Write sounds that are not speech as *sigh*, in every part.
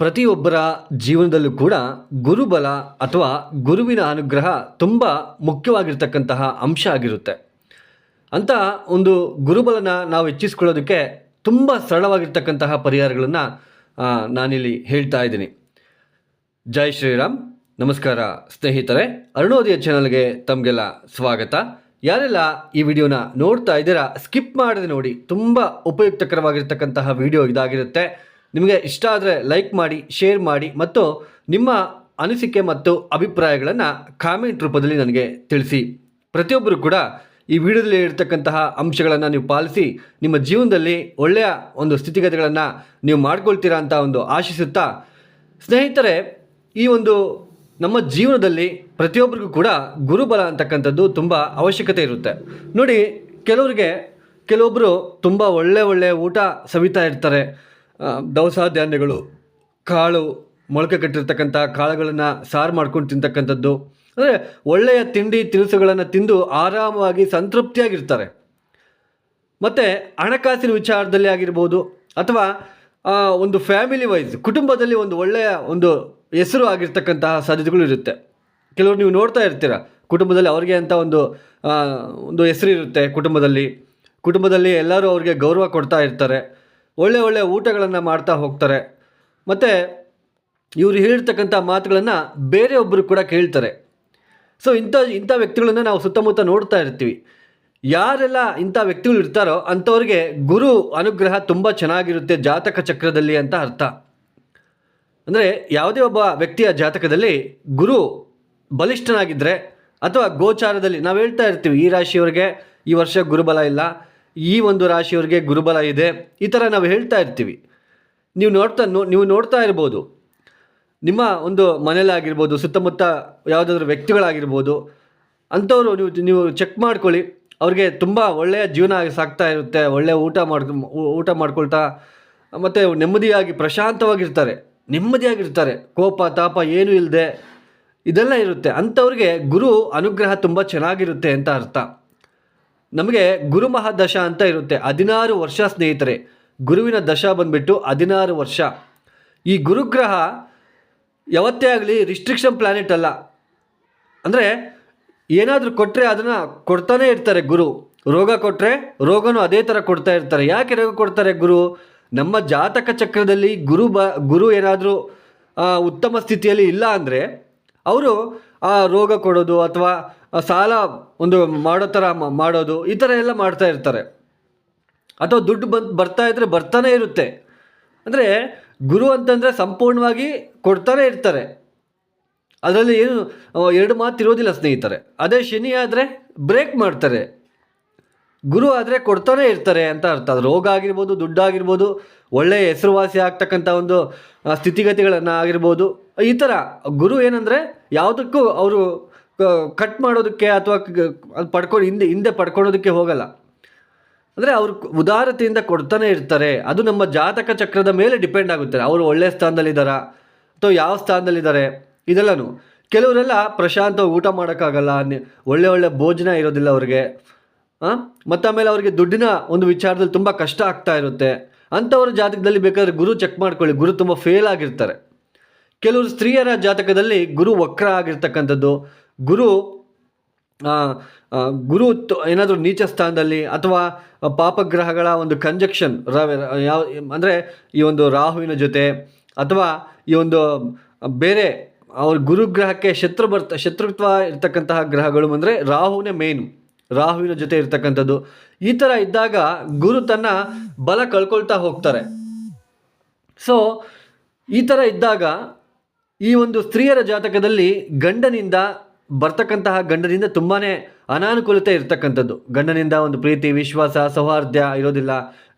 ಪ್ರತಿಯೊಬ್ಬರ ಜೀವನದಲ್ಲೂ ಕೂಡ ಗುರುಬಲ ಅಥವಾ ಗುರುವಿನ ಅನುಗ್ರಹ ತುಂಬ ಮುಖ್ಯವಾಗಿರ್ತಕ್ಕಂತಹ ಅಂಶ ಆಗಿರುತ್ತೆ. ಅಂತ ಒಂದು ಗುರುಬಲನ ನಾವು ಹೆಚ್ಚಿಸ್ಕೊಳ್ಳೋದಕ್ಕೆ ತುಂಬ ಸರಳವಾಗಿರ್ತಕ್ಕಂತಹ ಪರಿಹಾರಗಳನ್ನು ನಾನಿಲ್ಲಿ ಹೇಳ್ತಾ ಇದ್ದೀನಿ. ಜೈ ಶ್ರೀರಾಮ್. ನಮಸ್ಕಾರ ಸ್ನೇಹಿತರೆ. ಅರುಣೋದಯ ಚಾನಲ್ಗೆ ತಮಗೆಲ್ಲ ಸ್ವಾಗತ. ಯಾರೆಲ್ಲ ಈ ವಿಡಿಯೋನ ನೋಡ್ತಾ ಇದ್ದೀರಾ, ಸ್ಕಿಪ್ ಮಾಡದೆ ನೋಡಿ. ತುಂಬ ಉಪಯುಕ್ತಕರವಾಗಿರ್ತಕ್ಕಂತಹ ವಿಡಿಯೋ ಇದಾಗಿರುತ್ತೆ. ನಿಮಗೆ ಇಷ್ಟ ಆದರೆ ಲೈಕ್ ಮಾಡಿ ಶೇರ್ ಮಾಡಿ ಮತ್ತು ನಿಮ್ಮ ಅನಿಸಿಕೆ ಮತ್ತು ಅಭಿಪ್ರಾಯಗಳನ್ನು ಕಾಮೆಂಟ್ ರೂಪದಲ್ಲಿ ನನಗೆ ತಿಳಿಸಿ. ಪ್ರತಿಯೊಬ್ಬರು ಕೂಡ ಈ ವಿಡಿಯೋದಲ್ಲಿ ಇರತಕ್ಕಂತಹ ಅಂಶಗಳನ್ನು ನೀವು ಪಾಲಿಸಿ ನಿಮ್ಮ ಜೀವನದಲ್ಲಿ ಒಳ್ಳೆಯ ಒಂದು ಸ್ಥಿತಿಗತಿಗಳನ್ನು ನೀವು ಮಾಡ್ಕೊಳ್ತೀರಾ ಅಂತ ಒಂದು ಆಶಿಸುತ್ತಾ, ಸ್ನೇಹಿತರೆ, ಈ ಒಂದು ನಮ್ಮ ಜೀವನದಲ್ಲಿ ಪ್ರತಿಯೊಬ್ಬರಿಗೂ ಕೂಡ ಗುರುಬಲ ಅಂತಕ್ಕಂಥದ್ದು ತುಂಬ ಅವಶ್ಯಕತೆ ಇರುತ್ತೆ. ನೋಡಿ, ಕೆಲವರಿಗೆ ಕೆಲವೊಬ್ಬರು ತುಂಬ ಒಳ್ಳೆ ಒಳ್ಳೆಯ ಊಟ ಸವಿತಾ ಇರ್ತಾರೆ ದವಸ ಧಾನ್ಯಗಳು ಕಾಳು, ಮೊಳಕೆ ಕಟ್ಟಿರ್ತಕ್ಕಂಥ ಕಾಳುಗಳನ್ನು ಸಾರು ಮಾಡ್ಕೊಂಡು ತಿಂತಕ್ಕಂಥದ್ದು. ಅಂದರೆ ಒಳ್ಳೆಯ ತಿಂಡಿ ತಿನಿಸುಗಳನ್ನು ತಿಂದು ಆರಾಮವಾಗಿ ಸಂತೃಪ್ತಿಯಾಗಿರ್ತಾರೆ. ಮತ್ತು ಹಣಕಾಸಿನ ವಿಚಾರದಲ್ಲಿ ಆಗಿರ್ಬೋದು, ಅಥವಾ ಒಂದು ಫ್ಯಾಮಿಲಿ ವೈಸ್ ಕುಟುಂಬದಲ್ಲಿ ಒಂದು ಒಳ್ಳೆಯ ಒಂದು ಹೆಸರು ಆಗಿರ್ತಕ್ಕಂತಹ ಸಾಧ್ಯತೆಗಳು ಇರುತ್ತೆ. ಕೆಲವರು ನೀವು ನೋಡ್ತಾ ಇರ್ತೀರ, ಕುಟುಂಬದಲ್ಲಿ ಅವ್ರಿಗೆ ಅಂತ ಒಂದು ಒಂದು ಹೆಸರು ಇರುತ್ತೆ ಕುಟುಂಬದಲ್ಲಿ. ಕುಟುಂಬದಲ್ಲಿ ಎಲ್ಲರೂ ಅವ್ರಿಗೆ ಗೌರವ ಕೊಡ್ತಾ ಇರ್ತಾರೆ. ಒಳ್ಳೆ ಒಳ್ಳೆ ಊಟಗಳನ್ನು ಮಾಡ್ತಾ ಹೋಗ್ತಾರೆ. ಮತ್ತು ಇವರು ಹೇಳಿರ್ತಕ್ಕಂಥ ಮಾತುಗಳನ್ನು ಬೇರೆಯೊಬ್ಬರು ಕೂಡ ಕೇಳ್ತಾರೆ. ಸೊ ಇಂಥ ಇಂಥ ವ್ಯಕ್ತಿಗಳನ್ನು ನಾವು ಸುತ್ತಮುತ್ತ ನೋಡ್ತಾ ಇರ್ತೀವಿ. ಯಾರೆಲ್ಲ ಇಂಥ ವ್ಯಕ್ತಿಗಳು ಇರ್ತಾರೋ ಅಂಥವ್ರಿಗೆ ಗುರು ಅನುಗ್ರಹ ತುಂಬ ಚೆನ್ನಾಗಿರುತ್ತೆ ಜಾತಕ ಚಕ್ರದಲ್ಲಿ ಅಂತ ಅರ್ಥ. ಅಂದರೆ ಯಾವುದೇ ಒಬ್ಬ ವ್ಯಕ್ತಿಯ ಜಾತಕದಲ್ಲಿ ಗುರು ಬಲಿಷ್ಠನಾಗಿದ್ದರೆ ಅಥವಾ ಗೋಚಾರದಲ್ಲಿ ನಾವು ಹೇಳ್ತಾ ಇರ್ತೀವಿ, ಈ ರಾಶಿಯವರಿಗೆ ಈ ವರ್ಷ ಗುರುಬಲ ಇಲ್ಲ ಈ ಒಂದು ರಾಶಿಯವರಿಗೆ ಗುರುಬಲ ಇದೆ. ಈ ಥರ ನಾವು ಹೇಳ್ತಾ ಇರ್ತೀವಿ. ನೀವು ನೋಡ್ತಾ ನೀವು ನೋಡ್ತಾ ಇರ್ಬೋದು. ನಿಮ್ಮ ಒಂದು ಮನೇಲಾಗಿರ್ಬೋದು ಸುತ್ತಮುತ್ತ ಯಾವುದಾದ್ರು ವ್ಯಕ್ತಿಗಳಾಗಿರ್ಬೋದು, ಅಂಥವ್ರು ನೀವು ನೀವು ಚೆಕ್ ಮಾಡ್ಕೊಳ್ಳಿ. ಅವ್ರಿಗೆ ತುಂಬ ಒಳ್ಳೆಯ ಜೀವನ ಸಾಗ್ತಾ ಇರುತ್ತೆ. ಒಳ್ಳೆಯ ಊಟ ಮಾಡ್ ಊಟ ಮಾಡ್ಕೊಳ್ತಾ, ಮತ್ತು ನೆಮ್ಮದಿಯಾಗಿ ಪ್ರಶಾಂತವಾಗಿರ್ತಾರೆ. ನೆಮ್ಮದಿಯಾಗಿರ್ತಾರೆ. ಕೋಪ, ತಾಪ ಏನೂ ಇಲ್ಲದೆ ಇದೆಲ್ಲ ಇರುತ್ತೆ. ಅಂಥವ್ರಿಗೆ ಗುರು ಅನುಗ್ರಹ ತುಂಬ ಚೆನ್ನಾಗಿರುತ್ತೆ ಅಂತ ಅರ್ಥ. ನಮಗೆ ಗುರು ಮಹಾದಶ ಅಂತ ಇರುತ್ತೆ. ಹದಿನಾರು ವರ್ಷ ಸ್ನೇಹಿತರೆ. ಗುರುವಿನ ದಶ ಬಂದ್ಬಿಟ್ಟು ಹದಿನಾರು ವರ್ಷ. ಈ ಗುರುಗ್ರಹ ಯಾವತ್ತೇ ಆಗಲಿ ರಿಸ್ಟ್ರಿಕ್ಷನ್ ಪ್ಲಾನೆಟ್ ಅಲ್ಲ. ಅಂದರೆ ಏನಾದರೂ ಕೊಟ್ಟರೆ ಅದನ್ನು ಕೊಡ್ತಾನೆ ಇರ್ತಾರೆ ಗುರು. ರೋಗ ಕೊಟ್ಟರೆ ರೋಗನೂ ಅದೇ ಥರ ಕೊಡ್ತಾ ಇರ್ತಾರೆ. ಯಾಕೆ ರೋಗ ಕೊಡ್ತಾರೆ ಗುರು? ನಮ್ಮ ಜಾತಕ ಚಕ್ರದಲ್ಲಿ ಗುರು ಬ, ಗುರು ಏನಾದರೂ ಉತ್ತಮ ಸ್ಥಿತಿಯಲ್ಲಿ ಇಲ್ಲ ಅಂದರೆ, ಅವರು ಆ ರೋಗ ಕೊಡೋದು ಅಥವಾ ಸಾಲ ಒಂದು ಮಾಡೋ ಥರ ಮಾಡೋದು, ಈ ಥರ ಎಲ್ಲ ಮಾಡ್ತಾ ಇರ್ತಾರೆ. ಅಥವಾ ದುಡ್ಡು ಬಂದು, ಬರ್ತಾ ಇದ್ರೆ ಬರ್ತಾನೆ ಇರುತ್ತೆ. ಅಂದರೆ ಗುರು ಅಂತಂದರೆ ಸಂಪೂರ್ಣವಾಗಿ ಕೊಡ್ತಾನೆ ಇರ್ತಾರೆ. ಅದರಲ್ಲಿ ಏನು ಎರಡು ಮಾತು ಇರೋದಿಲ್ಲ ಸ್ನೇಹಿತರೆ. ಅದೇ ಶನಿ ಆದರೆ ಬ್ರೇಕ್ ಮಾಡ್ತಾರೆ. ಗುರು ಆದರೆ ಕೊಡ್ತಾನೆ ಇರ್ತಾರೆ ಅಂತ ಅರ್ಥ. ರೋಗ ಆಗಿರ್ಬೋದು, ದುಡ್ಡು ಆಗಿರ್ಬೋದು ಒಳ್ಳೆಯ ಹೆಸರುವಾಸಿ ಆಗ್ತಕ್ಕಂಥ ಒಂದು ಸ್ಥಿತಿಗತಿಗಳನ್ನು ಆಗಿರ್ಬೋದು. ಈ ಥರ ಗುರು ಏನಂದರೆ ಯಾವುದಕ್ಕೂ ಅವರು ಕಟ್ ಮಾಡೋದಕ್ಕೆ ಅಥವಾ ಅದು ಪಡ್ಕೊಂಡು ಹಿಂದೆ ಹಿಂದೆ ಪಡ್ಕೊಳ್ಳೋದಕ್ಕೆ ಹೋಗಲ್ಲ. ಅಂದರೆ ಅವರು ಉದಾರತೆಯಿಂದ ಕೊಡ್ತಾನೆ ಇರ್ತಾರೆ. ಅದು ನಮ್ಮ ಜಾತಕ ಚಕ್ರದ ಮೇಲೆ ಡಿಪೆಂಡ್ ಆಗುತ್ತೆ. ಅವರು ಒಳ್ಳೆಯ ಸ್ಥಾನದಲ್ಲಿದ್ದಾರಾ ಅಥವಾ ಯಾವ ಸ್ಥಾನದಲ್ಲಿದ್ದಾರೆ ಇದೆಲ್ಲನೂ. ಕೆಲವರೆಲ್ಲ ಪ್ರಶಾಂತ ಊಟ ಮಾಡೋಕ್ಕಾಗಲ್ಲ ಒಳ್ಳೆ ಒಳ್ಳೆ ಭೋಜನ ಇರೋದಿಲ್ಲ ಅವ್ರಿಗೆ. ಮತ್ತು ಆಮೇಲೆ ಅವರಿಗೆ ದುಡ್ಡಿನ ಒಂದು ವಿಚಾರದಲ್ಲಿ ತುಂಬ ಕಷ್ಟ ಆಗ್ತಾ ಇರುತ್ತೆ. ಅಂಥವ್ರ ಜಾತಕದಲ್ಲಿ ಬೇಕಾದ್ರೆ ಗುರು ಚೆಕ್ ಮಾಡ್ಕೊಳ್ಳಿ. ಗುರು ತುಂಬ ಫೇಲ್ ಆಗಿರ್ತಾರೆ. ಕೆಲವರು ಸ್ತ್ರೀಯರ ಜಾತಕದಲ್ಲಿ ಗುರು ವಕ್ರ ಆಗಿರ್ತಕ್ಕಂಥದ್ದು. ಗುರು ಗುರು ಏನಾದರೂ ನೀಚ ಸ್ಥಾನದಲ್ಲಿ ಅಥವಾ ಪಾಪಗ್ರಹಗಳ ಒಂದು ಕಂಜಕ್ಷನ್ ಯಾವ, ಅಂದರೆ ಈ ಒಂದು ರಾಹುವಿನ ಜೊತೆ ಅಥವಾ ಈ ಒಂದು ಬೇರೆ ಅವ್ರ ಗುರುಗ್ರಹಕ್ಕೆ ಶತ್ರು ಬರ್ತ, ಶತ್ರುತ್ವ ಇರ್ತಕ್ಕಂತಹ ಗ್ರಹಗಳು ಅಂದರೆ ರಾಹುನೇ ಮೇನ್ ರಾಹುವಿನ ಜೊತೆ ಇರ್ತಕ್ಕಂಥದ್ದು. ಈ ಥರ ಇದ್ದಾಗ ಗುರು ತನ್ನ ಬಲ ಕಳ್ಕೊಳ್ತಾ ಹೋಗ್ತಾರೆ. ಸೊ ಈ ಥರ ಇದ್ದಾಗ ಈ ಒಂದು ಸ್ತ್ರೀಯರ ಜಾತಕದಲ್ಲಿ ಗಂಡನಿಂದ ಬರ್ತಕ್ಕಂತಹ ಗಂಡನಿಂದ ತುಂಬಾ ಅನಾನುಕೂಲತೆ ಇರತಕ್ಕಂಥದ್ದು. ಗಂಡನಿಂದ ಒಂದು ಪ್ರೀತಿ, ವಿಶ್ವಾಸ ಸೌಹಾರ್ದ ಇರೋದಿಲ್ಲ.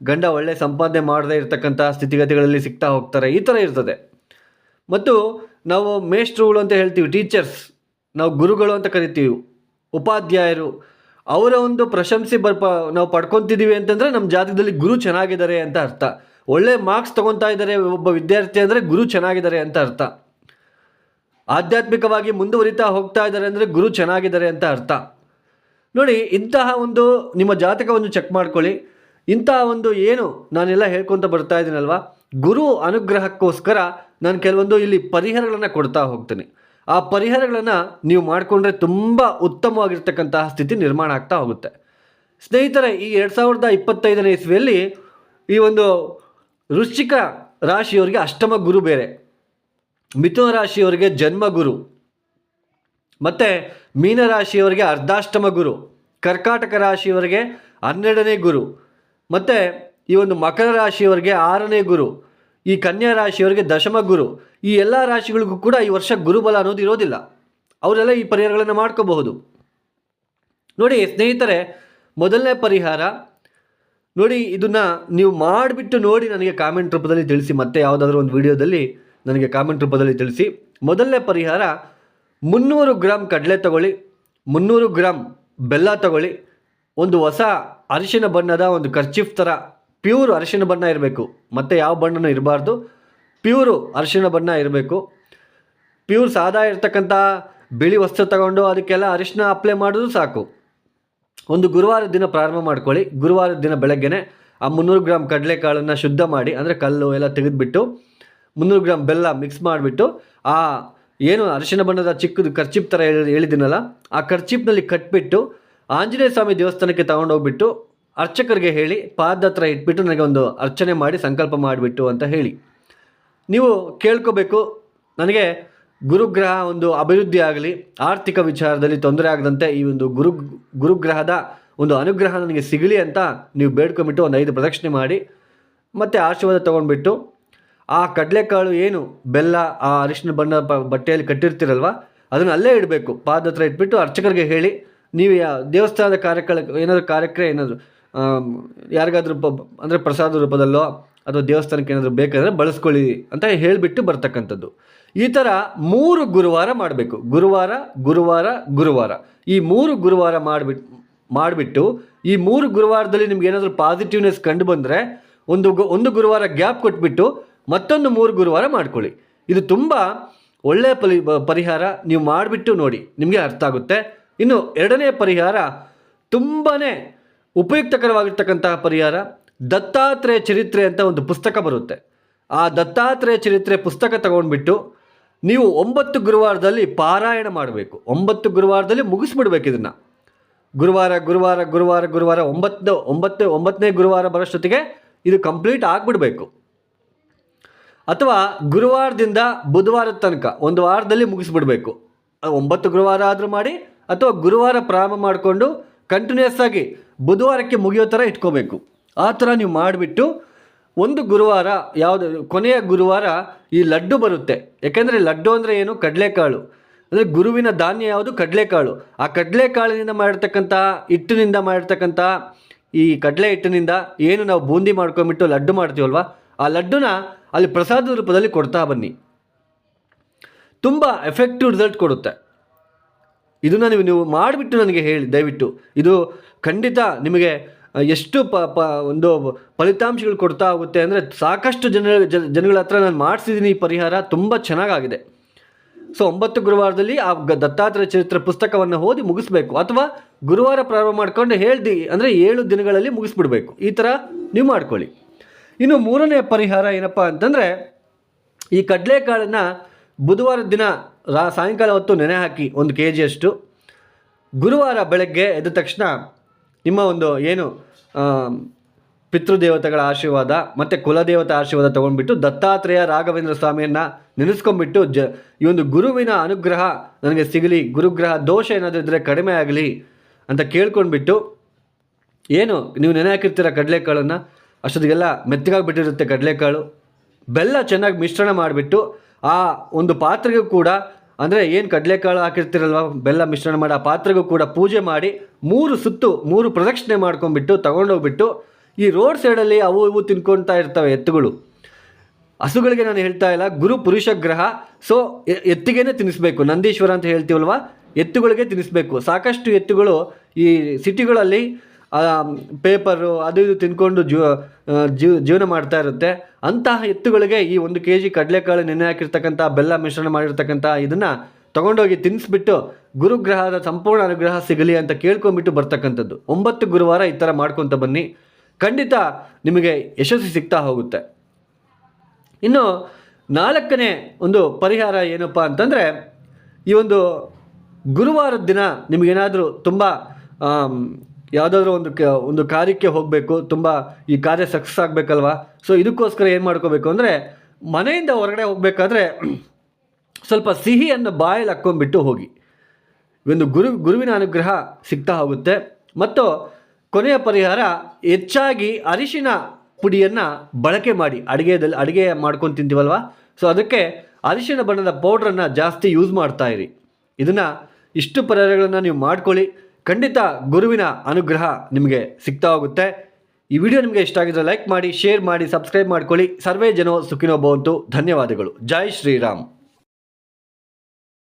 ಗಂಡ ಒಳ್ಳೆ ಸಂಪಾದನೆ ಮಾಡದೇ ಇರತಕ್ಕಂತಹ ಸ್ಥಿತಿಗತಿಗಳಲ್ಲಿ ಸಿಗ್ತಾ ಹೋಗ್ತಾರೆ. ಈ ಥರ ಇರ್ತದೆ. ಮತ್ತು ನಾವು ಮೇಷ್ಟ್ರುಗಳು ಅಂತ ಹೇಳ್ತೀವಿ, ಟೀಚರ್ಸ್. ನಾವು ಗುರುಗಳು ಅಂತ ಕರಿತೀವಿ, ಉಪಾಧ್ಯಾಯರು. ಅವರ ಒಂದು ಪ್ರಶಂಸೆ ಬರ್ಪ, ನಾವು ಪಡ್ಕೊತಿದ್ದೀವಿ ಅಂತಂದರೆ ನಮ್ಮ ಜಾತಕದಲ್ಲಿ ಗುರು ಚೆನ್ನಾಗಿದ್ದಾರೆ ಅಂತ ಅರ್ಥ. ಒಳ್ಳೆ ಮಾರ್ಕ್ಸ್ ತೊಗೊತಾ ಇದ್ದಾರೆ ಒಬ್ಬ ವಿದ್ಯಾರ್ಥಿ ಅಂದರೆ ಗುರು ಚೆನ್ನಾಗಿದ್ದಾರೆ ಅಂತ ಅರ್ಥ. ಆಧ್ಯಾತ್ಮಿಕವಾಗಿ ಮುಂದುವರಿತಾ ಹೋಗ್ತಾ ಇದ್ದಾರೆ ಅಂದರೆ ಗುರು ಚೆನ್ನಾಗಿದ್ದಾರೆ ಅಂತ ಅರ್ಥ. ನೋಡಿ, ಇಂತಹ ಒಂದು ನಿಮ್ಮ ಜಾತಕವನ್ನು ಚೆಕ್ ಮಾಡ್ಕೊಳ್ಳಿ. ಇಂತಹ ಒಂದು ಏನು ನಾನೆಲ್ಲ ಹೇಳ್ಕೊತ ಬರ್ತಾ ಇದ್ದೀನಲ್ವಾ? ಗುರು ಅನುಗ್ರಹಕ್ಕೋಸ್ಕರ ನಾನು ಕೆಲವೊಂದು ಇಲ್ಲಿ ಪರಿಹಾರಗಳನ್ನು ಕೊಡ್ತಾ ಹೋಗ್ತೀನಿ. ಆ ಪರಿಹಾರಗಳನ್ನು ನೀವು ಮಾಡಿಕೊಂಡ್ರೆ ತುಂಬ ಉತ್ತಮವಾಗಿರ್ತಕ್ಕಂತಹ ಸ್ಥಿತಿ ನಿರ್ಮಾಣ ಆಗ್ತಾ ಹೋಗುತ್ತೆ. ಸ್ನೇಹಿತರೆ, ಈ ಎರಡು ಸಾವಿರದ ಇಪ್ಪತ್ತೈದನೇ ಇಸ್ವಿಯಲ್ಲಿ ಈ ಒಂದು ವೃಶ್ಚಿಕ ರಾಶಿಯವರಿಗೆ ಅಷ್ಟಮ ಗುರು ಬೇರೆ. ಮಿಥುನ ರಾಶಿಯವರಿಗೆ ಜನ್ಮ ಗುರು. ಮತ್ತು ಮೀನರಾಶಿಯವರಿಗೆ ಅರ್ಧಾಷ್ಟಮ ಗುರು. ಕರ್ಕಾಟಕ ರಾಶಿಯವರಿಗೆ ಹನ್ನೆರಡನೇ ಗುರು. ಮತ್ತು ಈ ಒಂದು ಮಕರ ರಾಶಿಯವರಿಗೆ ಆರನೇ ಗುರು. ಈ ಕನ್ಯಾ ರಾಶಿಯವರಿಗೆ ದಶಮ ಗುರು. ಈ ಎಲ್ಲ ರಾಶಿಗಳಿಗೂ ಕೂಡ ಈ ವರ್ಷ ಗುರುಬಲ ಅನ್ನೋದು ಇರೋದಿಲ್ಲ. ಅವರೆಲ್ಲ ಈ ಪರಿಹಾರಗಳನ್ನು ಮಾಡ್ಕೋಬಹುದು. ನೋಡಿ ಸ್ನೇಹಿತರೆ, ಮೊದಲನೇ ಪರಿಹಾರ. ನೋಡಿ, ಇದನ್ನು ನೀವು ಮಾಡಿಬಿಟ್ಟು ನೋಡಿ ನನಗೆ ಕಾಮೆಂಟ್ ರೂಪದಲ್ಲಿ ತಿಳಿಸಿ ಮತ್ತೆ ಯಾವುದಾದ್ರೂ ಒಂದು ವಿಡಿಯೋದಲ್ಲಿ ನನಗೆ ಕಾಮೆಂಟ್ ರೂಪದಲ್ಲಿ ತಿಳಿಸಿ. ಮೊದಲನೇ ಪರಿಹಾರ, ಮುನ್ನೂರು ಗ್ರಾಮ್ ಕಡಲೆ ತಗೊಳ್ಳಿ, ಮುನ್ನೂರು ಗ್ರಾಮ್ ಬೆಲ್ಲ ತಗೊಳ್ಳಿ. ಒಂದು ಹೊಸ ಅರಿಶಿನ ಬಣ್ಣದ ಒಂದು ಕರ್ಚಿಫ್ ಥರ ಪ್ಯೂರ್ ಅರಿಶಿನ ಬಣ್ಣ ಇರಬೇಕು. ಮತ್ತು ಯಾವ ಬಣ್ಣನೂ ಇರಬಾರ್ದು. ಪ್ಯೂರು ಅರಿಶಿನ ಬಣ್ಣ ಇರಬೇಕು. ಪ್ಯೂರ್ ಸಾದಾ ಇರ್ತಕ್ಕಂಥ ಬಿಳಿ ವಸ್ತ್ರ ತಗೊಂಡು ಅದಕ್ಕೆಲ್ಲ ಅರಿಶಿನ ಅಪ್ಲೈ ಮಾಡೋದು ಸಾಕು. ಒಂದು ಗುರುವಾರ ದಿನ ಪ್ರಾರಂಭ ಮಾಡ್ಕೊಳ್ಳಿ. ಗುರುವಾರ ದಿನ ಬೆಳಗ್ಗೆನೆ ಆ ಮುನ್ನೂರು ಗ್ರಾಮ್ ಕಡಲೆಕಾಳನ್ನು ಶುದ್ಧ ಮಾಡಿ, ಅಂದರೆ ಕಲ್ಲು ಎಲ್ಲ ತೆಗೆದುಬಿಟ್ಟು ಮುನ್ನೂರು ಗ್ರಾಮ್ ಬೆಲ್ಲ ಮಿಕ್ಸ್ ಮಾಡಿಬಿಟ್ಟು, ಆ ಏನು ಅರಿಶಿನ ಬಣ್ಣದ ಚಿಕ್ಕದು ಖರ್ಚಿಪ್ ಥರ ಹೇಳಿ, ಹೇಳಿದ್ದೀನಲ್ಲ, ಆ ಖರ್ಚಿಪ್ನಲ್ಲಿ ಕಟ್ಬಿಟ್ಟು ಆಂಜನೇಯ ಸ್ವಾಮಿ ದೇವಸ್ಥಾನಕ್ಕೆ ತಗೊಂಡೋಗ್ಬಿಟ್ಟು ಅರ್ಚಕರಿಗೆ ಹೇಳಿ ಪಾದ ಹತ್ರ ಇಟ್ಬಿಟ್ಟು ನನಗೆ ಒಂದು ಅರ್ಚನೆ ಮಾಡಿ, ಸಂಕಲ್ಪ ಮಾಡಿಬಿಟ್ಟು ಅಂತ ಹೇಳಿ. ನೀವು ಕೇಳ್ಕೋಬೇಕು, ನನಗೆ ಗುರುಗ್ರಹ ಒಂದು ಅಭಿವೃದ್ಧಿ ಆಗಲಿ, ಆರ್ಥಿಕ ವಿಚಾರದಲ್ಲಿ ತೊಂದರೆ ಆಗದಂತೆ ಈ ಒಂದು ಗುರು, ಗುರುಗ್ರಹದ ಒಂದು ಅನುಗ್ರಹ ನನಗೆ ಸಿಗಲಿ ಅಂತ ನೀವು ಬೇಡ್ಕೊಂಬಿಟ್ಟು ಒಂದು ಐದು ಪ್ರದಕ್ಷಿಣೆ ಮಾಡಿ, ಮತ್ತು ಆಶೀರ್ವಾದ ತೊಗೊಂಡ್ಬಿಟ್ಟು ಆ ಕಡಲೆಕಾಳು ಏನು? ಬೆಲ್ಲ, ಆ ಅರಿಶಿನ ಬಣ್ಣ ಬಟ್ಟೆಯಲ್ಲಿ ಕಟ್ಟಿರ್ತೀರಲ್ವ? ಅದನ್ನು ಅಲ್ಲೇ ಇಡಬೇಕು. ಪಾದ ಹತ್ರ ಇಟ್ಬಿಟ್ಟು ಅರ್ಚಕರಿಗೆ ಹೇಳಿ, ನೀವು ಯಾ, ದೇವಸ್ಥಾನದ ಕಾರ್ಯಕ್ರಮ ಏನಾದರೂ ಕಾರ್ಯಕ್ರಮ ಏನಾದರೂ ಯಾರಿಗಾದ್ರೂ ಅಂದರೆ ಪ್ರಸಾದ ರೂಪದಲ್ಲೋ ಅಥವಾ ದೇವಸ್ಥಾನಕ್ಕೆ ಏನಾದರೂ ಬೇಕಾದರೆ ಬಳಸ್ಕೊಳ್ಳಿ ಅಂತ ಹೇಳಿಬಿಟ್ಟು ಬರ್ತಕ್ಕಂಥದ್ದು. ಈ ಥರ ಮೂರು ಗುರುವಾರ ಮಾಡಬೇಕು. ಗುರುವಾರ ಗುರುವಾರ ಗುರುವಾರ. ಈ ಮೂರು ಗುರುವಾರ ಮಾಡಿಬಿಟ್ಟು ಮಾಡಿಬಿಟ್ಟು, ಈ ಮೂರು ಗುರುವಾರದಲ್ಲಿ ನಿಮ್ಗೆ ಏನಾದರೂ ಪಾಸಿಟಿವ್ನೆಸ್ ಕಂಡು ಬಂದರೆ, ಒಂದು ಒಂದು ಗುರುವಾರ ಗ್ಯಾಪ್ ಕೊಟ್ಬಿಟ್ಟು ಮತ್ತೊಂದು ಮೂರು ಗುರುವಾರ ಮಾಡ್ಕೊಳ್ಳಿ. ಇದು ತುಂಬ ಒಳ್ಳೆಯ ಪರಿ ಪರಿಹಾರ ನೀವು ಮಾಡಿಬಿಟ್ಟು ನೋಡಿ, ನಿಮಗೆ ಅರ್ಥ ಆಗುತ್ತೆ. ಇನ್ನು ಎರಡನೇ ಪರಿಹಾರ ತುಂಬಾ ಉಪಯುಕ್ತಕರವಾಗಿರ್ತಕ್ಕಂತಹ ಪರಿಹಾರ, ದತ್ತಾತ್ರೇಯ ಚರಿತ್ರೆ ಅಂತ ಒಂದು ಪುಸ್ತಕ ಬರುತ್ತೆ. ಆ ದತ್ತಾತ್ರೇಯ ಚರಿತ್ರೆ ಪುಸ್ತಕ ತಗೊಂಡ್ಬಿಟ್ಟು ನೀವು ಒಂಬತ್ತು ಗುರುವಾರದಲ್ಲಿ ಪಾರಾಯಣ ಮಾಡಬೇಕು. ಒಂಬತ್ತು ಗುರುವಾರದಲ್ಲಿ ಮುಗಿಸ್ಬಿಡ್ಬೇಕು ಇದನ್ನು. ಗುರುವಾರ ಗುರುವಾರ ಗುರುವಾರ ಗುರುವಾರ ಒಂಬತ್ತು ಒಂಬತ್ತು ಒಂಬತ್ತನೇ ಗುರುವಾರ ಬರೋಷ್ಟೊತ್ತಿಗೆ ಇದು ಕಂಪ್ಲೀಟ್ ಆಗಿಬಿಡಬೇಕು. ಅಥವಾ ಗುರುವಾರದಿಂದ ಬುಧವಾರದ ತನಕ, ಒಂದು ವಾರದಲ್ಲಿ ಮುಗಿಸ್ಬಿಡ್ಬೇಕು. ಒಂಬತ್ತು ಗುರುವಾರ ಆದರೂ ಮಾಡಿ, ಅಥವಾ ಗುರುವಾರ ಪ್ರಾರಂಭ ಮಾಡಿಕೊಂಡು ಕಂಟಿನ್ಯೂಸ್ ಆಗಿ ಬುಧವಾರಕ್ಕೆ ಮುಗಿಯೋ ಥರ ಇಟ್ಕೋಬೇಕು. ಆ ಥರ ನೀವು ಮಾಡಿಬಿಟ್ಟು, ಒಂದು ಗುರುವಾರ, ಯಾವುದು, ಕೊನೆಯ ಗುರುವಾರ ಈ ಲಡ್ಡು ಬರುತ್ತೆ. ಯಾಕೆಂದರೆ ಲಡ್ಡು ಅಂದರೆ ಏನು? ಕಡಲೆಕಾಳು. ಅಂದರೆ ಗುರುವಿನ ಧಾನ್ಯ ಯಾವುದು? ಕಡಲೆಕಾಳು. ಆ ಕಡಲೆಕಾಳಿನಿಂದ ಮಾಡಿರ್ತಕ್ಕಂಥ ಹಿಟ್ಟಿನಿಂದ ಮಾಡಿರ್ತಕ್ಕಂಥ ಈ ಕಡಲೆ ಹಿಟ್ಟಿನಿಂದ ಏನು ನಾವು ಬೂಂದಿ ಮಾಡ್ಕೊಂಬಿಟ್ಟು ಲಡ್ಡು ಮಾಡ್ತೀವಲ್ವ? ಆ ಲಡ್ಡುನ ಅಲ್ಲಿ ಪ್ರಸಾದ ರೂಪದಲ್ಲಿ ಕೊಡ್ತಾ ಬನ್ನಿ. ತುಂಬ ಎಫೆಕ್ಟಿವ್ ರಿಸಲ್ಟ್ ಕೊಡುತ್ತೆ. ಇದನ್ನು ನೀವು ನೀವು ಮಾಡಿಬಿಟ್ಟು ನನಗೆ ಹೇಳಿ, ದಯವಿಟ್ಟು. ಇದು ಖಂಡಿತ ನಿಮಗೆ ಎಷ್ಟು ಪ ಪ, ಒಂದು ಫಲಿತಾಂಶಗಳು ಕೊಡ್ತಾ ಹೋಗುತ್ತೆ ಅಂದರೆ ಸಾಕಷ್ಟು ಜನ ಜನ- ಜನಗಳ ಹತ್ರ ನಾನು ಮಾಡಿಸಿದ್ದೀನಿ ಈ ಪರಿಹಾರ, ತುಂಬ ಚೆನ್ನಾಗಾಗಿದೆ. ಸೊ, ಒಂಬತ್ತು ಗುರುವಾರದಲ್ಲಿ ಆ ದತ್ತಾತ್ರೇಯ ಚರಿತ್ರೆ ಪುಸ್ತಕವನ್ನು ಓದಿ ಮುಗಿಸ್ಬೇಕು. ಅಥವಾ ಗುರುವಾರ ಪ್ರಾರಂಭ ಮಾಡ್ಕೊಂಡು ಹೇಳ್ದಿ, ಅಂದರೆ ಏಳು ದಿನಗಳಲ್ಲಿ ಮುಗಿಸ್ಬಿಡ್ಬೇಕು. ಈ ಥರ ನೀವು ಮಾಡ್ಕೊಳ್ಳಿ. ಇನ್ನು ಮೂರನೇ ಪರಿಹಾರ ಏನಪ್ಪ ಅಂತಂದರೆ, ಈ ಕಡಲೆಕಾಳನ್ನು ಬುಧವಾರ ದಿನ ರಾ ಸಾಯಂಕಾಲ ಹೊತ್ತು ನೆನೆ ಹಾಕಿ ಒಂದು ಕೆ ಜಿಯಷ್ಟು ಗುರುವಾರ ಬೆಳಗ್ಗೆ ಎದ್ದ ತಕ್ಷಣ ನಿಮ್ಮ ಒಂದು ಏನು ಪಿತೃದೇವತೆಗಳ ಆಶೀರ್ವಾದ ಮತ್ತು ಕುಲದೇವತೆ ಆಶೀರ್ವಾದ ತೊಗೊಂಡ್ಬಿಟ್ಟು ದತ್ತಾತ್ರೇಯ ರಾಘವೇಂದ್ರ ಸ್ವಾಮಿಯನ್ನು ನೆನೆಸ್ಕೊಂಡ್ಬಿಟ್ಟು ಜ, ಈ ಒಂದು ಗುರುವಿನ ಅನುಗ್ರಹ ನನಗೆ ಸಿಗಲಿ, ಗುರುಗ್ರಹ ದೋಷ ಏನಾದರೂ ಇದ್ದರೆ ಕಡಿಮೆ ಆಗಲಿ ಅಂತ ಕೇಳ್ಕೊಂಡ್ಬಿಟ್ಟು ಏನು, ನೀವು ನೆನೆ ಹಾಕಿರ್ತೀರ ಕಡಲೆಕಾಳನ್ನು? ಅಷ್ಟೊತ್ತಿಗೆಲ್ಲ ಮೆತ್ತಗಾಗಿ ಬಿಟ್ಟಿರುತ್ತೆ ಕಡಲೆಕಾಳು. ಬೆಲ್ಲ ಚೆನ್ನಾಗಿ ಮಿಶ್ರಣ ಮಾಡಿಬಿಟ್ಟು ಆ ಒಂದು ಪಾತ್ರೆಗೂ ಕೂಡ, ಅಂದರೆ ಏನು ಕಡಲೆಕಾಳು ಹಾಕಿರ್ತೀರಲ್ವ, ಬೆಲ್ಲ ಮಿಶ್ರಣ ಮಾಡಿ ಆ ಪಾತ್ರೆಗೂ ಕೂಡ ಪೂಜೆ ಮಾಡಿ ಮೂರು ಸುತ್ತು, ಮೂರು ಪ್ರದಕ್ಷಿಣೆ ಮಾಡ್ಕೊಂಡ್ಬಿಟ್ಟು ತಗೊಂಡೋಗ್ಬಿಟ್ಟು ಈ ರೋಡ್ ಸೈಡಲ್ಲಿ ಅವು ಇವು ತಿನ್ಕೊತಾ ಇರ್ತವೆ ಎತ್ತುಗಳು. ಹಸುಗಳಿಗೆ ನಾನು ಹೇಳ್ತಾ ಇಲ್ಲ, ಗುರು ಪುರುಷ ಗ್ರಹ, ಸೊ ಎತ್ತಿಗೆನೇ ತಿನ್ನಿಸ್ಬೇಕು. ನಂದೀಶ್ವರ ಅಂತ ಹೇಳ್ತೀವಲ್ವ, ಎತ್ತುಗಳಿಗೆ ತಿನ್ನಿಸ್ಬೇಕು. ಸಾಕಷ್ಟು ಎತ್ತುಗಳು ಈ ಸಿಟಿಗಳಲ್ಲಿ ಪೇಪರು ಅದು ಇದು ತಿನ್ಕೊಂಡು ಜೀವ ಜೀವ ಜೀವನ ಮಾಡ್ತಾ ಇರುತ್ತೆ. ಅಂತಹ ಎತ್ತುಗಳಿಗೆ ಈ ಒಂದು ಕೆ ಜಿ ಕಡಲೆಕಾಳು ನೆನೆ ಹಾಕಿರ್ತಕ್ಕಂಥ, ಬೆಲ್ಲ ಮಿಶ್ರಣ ಮಾಡಿರ್ತಕ್ಕಂಥ ಇದನ್ನು ತಗೊಂಡೋಗಿ ತಿನ್ನಿಸ್ಬಿಟ್ಟು ಗುರುಗ್ರಹದ ಸಂಪೂರ್ಣ ಅನುಗ್ರಹ ಸಿಗಲಿ ಅಂತ ಕೇಳ್ಕೊಂಬಿಟ್ಟು ಬರ್ತಕ್ಕಂಥದ್ದು. ಒಂಬತ್ತು ಗುರುವಾರ ಈ ಥರ ಮಾಡ್ಕೊತ ಬನ್ನಿ. ಖಂಡಿತ ನಿಮಗೆ ಯಶಸ್ಸು ಸಿಗ್ತಾ ಹೋಗುತ್ತೆ. ಇನ್ನು ನಾಲ್ಕನೇ ಒಂದು ಪರಿಹಾರ ಏನಪ್ಪ ಅಂತಂದರೆ, ಈ ಒಂದು ಗುರುವಾರದ ದಿನ ನಿಮಗೇನಾದರೂ ತುಂಬ ಯಾವುದಾದ್ರೂ ಒಂದು ಒಂದು ಕಾರ್ಯಕ್ಕೆ ಹೋಗಬೇಕು, ತುಂಬ ಈ ಕಾರ್ಯ ಸಕ್ಸಸ್ ಆಗಬೇಕಲ್ವಾ? ಸೊ ಇದಕ್ಕೋಸ್ಕರ ಏನು ಮಾಡ್ಕೋಬೇಕು ಅಂದರೆ, ಮನೆಯಿಂದ ಹೊರಗಡೆ ಹೋಗಬೇಕಾದ್ರೆ *clears throat* ಸ್ವಲ್ಪ ಸಿಹಿಯನ್ನು ಬಾಯಲ್ಲಿ ಹಾಕ್ಕೊಂಡ್ಬಿಟ್ಟು ಹೋಗಿ. ಒಂದು ಗುರು, ಗುರುವಿನ ಅನುಗ್ರಹ ಸಿಗ್ತಾ ಹೋಗುತ್ತೆ. ಮತ್ತು ಕೊನೆಯ ಪರಿಹಾರ, ಹೆಚ್ಚಾಗಿ ಅರಿಶಿನ ಪುಡಿಯನ್ನು ಬಳಕೆ ಮಾಡಿ. ಅಡುಗೆದಲ್ಲಿ, ಅಡುಗೆ ಮಾಡ್ಕೊಂಡು ತಿಂತೀವಲ್ವ? ಸೊ ಅದಕ್ಕೆ ಅರಿಶಿನ ಬಣ್ಣದ ಪೌಡ್ರನ್ನು ಜಾಸ್ತಿ ಯೂಸ್ ಮಾಡ್ತಾ ಇರಿ. ಇದನ್ನು ಇಷ್ಟು ಪರಿಹಾರಗಳನ್ನು ನೀವು ಮಾಡ್ಕೊಳ್ಳಿ. ಖಂಡಿತ ಗುರುವಿನ ಅನುಗ್ರಹ ನಿಮಗೆ ಸಿಗ್ತಾ ಹೋಗುತ್ತೆ. ಈ ವಿಡಿಯೋ ನಿಮಗೆ ಇಷ್ಟ ಆಗಿದ್ರೆ ಲೈಕ್ ಮಾಡಿ, ಶೇರ್ ಮಾಡಿ, ಸಬ್ಸ್ಕ್ರೈಬ್ ಮಾಡ್ಕೊಳ್ಳಿ. ಸರ್ವೇ ಜನೋ ಸುಖಿನೋ ಭವಂತು. ಧನ್ಯವಾದಗಳು. ಜೈ ಶ್ರೀರಾಮ್.